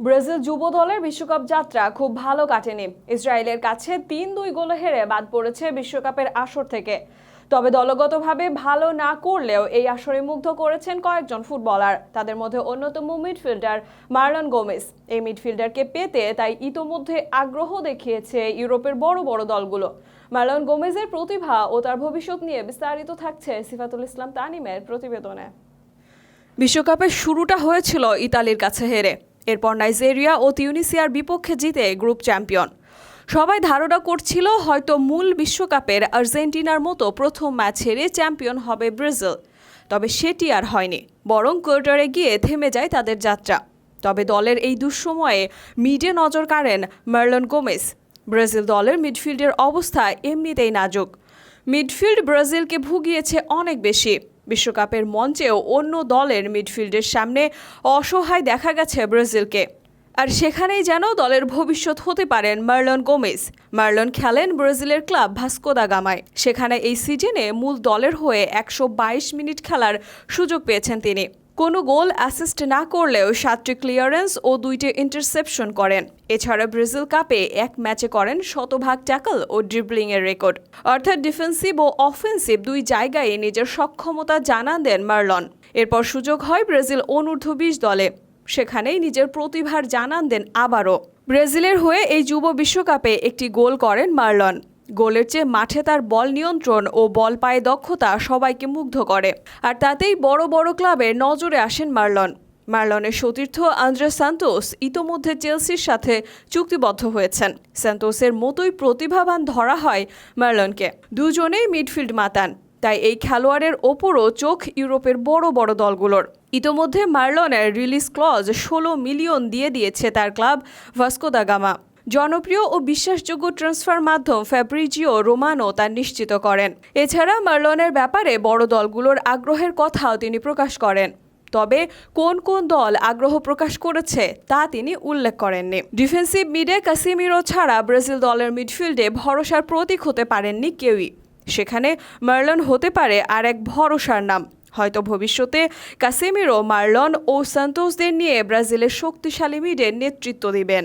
Brazil যুব দলের বিশ্বকাপ যাত্রা খুব ভালো কাটেনি। ইসরায়েলের কাছে তিন দুই গোলে হেরে বাদ পড়েছে বিশ্বকাপের আসর থেকে। তবে দলগতভাবে ভালো না করলেও এই আসরে মুগ্ধ করেছেন কয়েকজন ফুটবলার। তাদের মধ্যে অন্যতম মিডফিল্ডার মার্লন গোমেস এই মিডফিল্ডারকে পেতে তাই ইতোমধ্যে আগ্রহ দেখিয়েছে ইউরোপের বড় বড় দলগুলো। মার্লন গোমেজের প্রতিভা ও তার ভবিষ্যৎ নিয়ে বিস্তারিত থাকছে সিফাতুল ইসলাম তানিমের প্রতিবেদনে। বিশ্বকাপের শুরুটা হয়েছিল ইতালির কাছে হেরে। এরপর নাইজেরিয়া ও তিউনিসিয়ার বিপক্ষে জিতে গ্রুপ চ্যাম্পিয়ন। সবাই ধারণা করছিল হয়তো মূল বিশ্বকাপের আর্জেন্টিনার মতো প্রথম ম্যাচ হেরে চ্যাম্পিয়ন হবে ব্রাজিল, তবে সেটি আর হয়নি। বরং কোয়ার্টারে গিয়ে থেমে যায় তাদের যাত্রা। তবে দলের এই দুঃসময়ে মিডে নজর কাড়েন মার্লন গোমেস ব্রাজিল দলের মিডফিল্ডের অবস্থা এমনিতেই নাজুক। মিডফিল্ড ব্রাজিলকে ভুগিয়েছে অনেক বেশি। বিশ্বকাপের মঞ্চেও অন্য দলের মিডফিল্ডের সামনে অসহায় দেখা গেছে ব্রাজিলকে। আর সেখানেই যেন দলের ভবিষ্যৎ হতে পারেন মার্লন গোমেজ। মার্লন খেলেন ব্রাজিলের ক্লাব ভাস্কো দা গামায়। সেখানে এই সিজনে মূল দলের হয়ে একশো বাইশ মিনিট খেলার সুযোগ পেয়েছেন তিনি। কোনো গোল অ্যাসিস্ট না করলেও সাতটি ক্লিয়ারেন্স ও দুইটি ইন্টারসেপশন করেন। এছাড়া ব্রাজিল কাপে এক ম্যাচে করেন শতভাগ ট্যাকল ও ড্রিবলিং এর রেকর্ড অর্থাৎ ডিফেন্সিভ ও অফেন্সিভ দুই জায়গায় নিজের সক্ষমতা জানান দেন মার্লন। এরপর সুযোগ হয় ব্রাজিল অনূর্ধ্ব বিশ দলে। সেখানেই নিজের প্রতিভার জানান দেন আবারও। ব্রাজিলের হয়ে এই যুব বিশ্বকাপে একটি গোল করেন মার্লন। গোলের চেয়ে মাঠে তার বল নিয়ন্ত্রণ ও বল পায়ে দক্ষতা সবাইকে মুগ্ধ করে। আর তাতেই বড় বড় ক্লাবে নজরে আসেন মার্লন। মার্লনের সতীর্থ আন্দ্রে সান্তোস ইতোমধ্যে চেলসির সাথে চুক্তিবদ্ধ হয়েছেন। সান্তোসের মতোই প্রতিভাবান ধরা হয় মার্লনকে। দুজনেই মিডফিল্ড মাতান। তাই এই খেলোয়াড়ের ওপরও চোখ ইউরোপের বড় বড় দলগুলোর। ইতোমধ্যে মার্লনের রিলিজ ক্লজ ষোলো মিলিয়ন দিয়ে দিয়েছে তার ক্লাব ভাস্কো দা গামা। জনপ্রিয় ও বিশ্বাসযোগ্য ট্রান্সফার মাধ্যম ফ্যাব্রিজিও রোমানো তা নিশ্চিত করেন। এছাড়া মার্লনের ব্যাপারে বড় দলগুলোর আগ্রহের কথাও তিনি প্রকাশ করেন। তবে কোন কোন দল আগ্রহ প্রকাশ করেছে তা তিনি উল্লেখ করেননি। ডিফেন্সিভ মিডে কাসিমিরো ছাড়া ব্রাজিল দলের মিডফিল্ডে ভরসার প্রতীক হতে পারেননি কেউই। সেখানে মার্লন হতে পারে আর এক ভরসার নাম। হয়তো ভবিষ্যতে কাসেমিরো, মার্লন ও সান্তোসদের নিয়ে ব্রাজিলের শক্তিশালী মিডের নেতৃত্ব দিবেন।